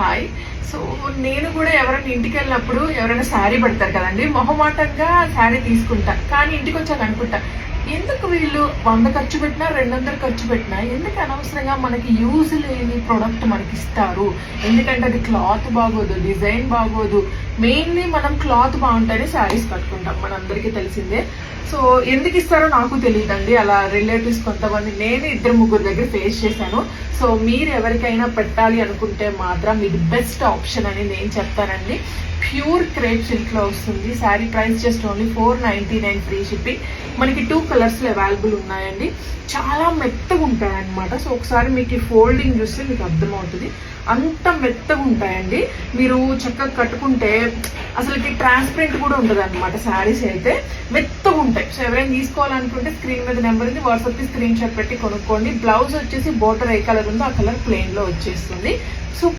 Hi. So నేను కూడా ఎవరైనా ఇంటికి వెళ్ళినప్పుడు ఎవరైనా శారీ పెడతారు కదండి మొహమాటంగా శారీ తీసుకుంటా. కానీ ఇంటికి వచ్చాక అనుకుంటా ఎందుకు వీళ్ళు వంద ఖర్చు పెట్టినా రెండు వందలు ఖర్చు పెట్టినా? ఎందుకు అనవసరంగా మనకి యూజ్ లేని ప్రోడక్ట్ మనకి ఇస్తారు ఎందుకంటే అది క్లాత్ బాగోదు డిజైన్ బాగోదు మెయిన్లీ మనం క్లాత్ బాగుంటేనే శారీస్ కట్టుకుంటాం. మనందరికీ తెలిసిందే. సో ఎందుకు ఇస్తారో నాకు తెలియదండి. అలా రిలేటివ్స్ కొంతమంది నేను ఇద్దరు ముగ్గురు దగ్గర ఫేస్ చేశాను. సో మీరు ఎవరికైనా పెట్టాలి అనుకుంటే మాత్రం ఇది బెస్ట్ ఆప్షన్ అని నేను చెప్తానండి. ప్యూర్ క్రేప్ సిల్క్లో వస్తుంది. Sari price just only four ninety nine free shipping మనకి టూ కలర్స్లో అవైలబుల్ ఉన్నాయండి. చాలా మెత్తగా ఉంటాయన్నమాట. సో ఒకసారి మీకు ఈ ఫోల్డింగ్ చూస్తే మీకు అర్థమవుతుంది. అంత మెత్తగా ఉంటాయండి. మీరు చక్కగా కట్టుకుంటే అసలుకి ట్రాన్స్పరెంట్ కూడా ఉంటుంది అనమాట శారీస్ అయితే మెత్తగా ఉంటాయి. సో ఎవరైనా తీసుకోవాలనుకుంటే స్క్రీన్ మీద నెంబర్ ఉంది. వాట్సాప్కి స్క్రీన్ షాట్ పెట్టి కొనుక్కోండి. బ్లౌజ్ వచ్చేసి బోటర్ ఏ కలర్ ఉందో ఆ కలర్ ప్లెయిన్లో వచ్చేస్తుంది.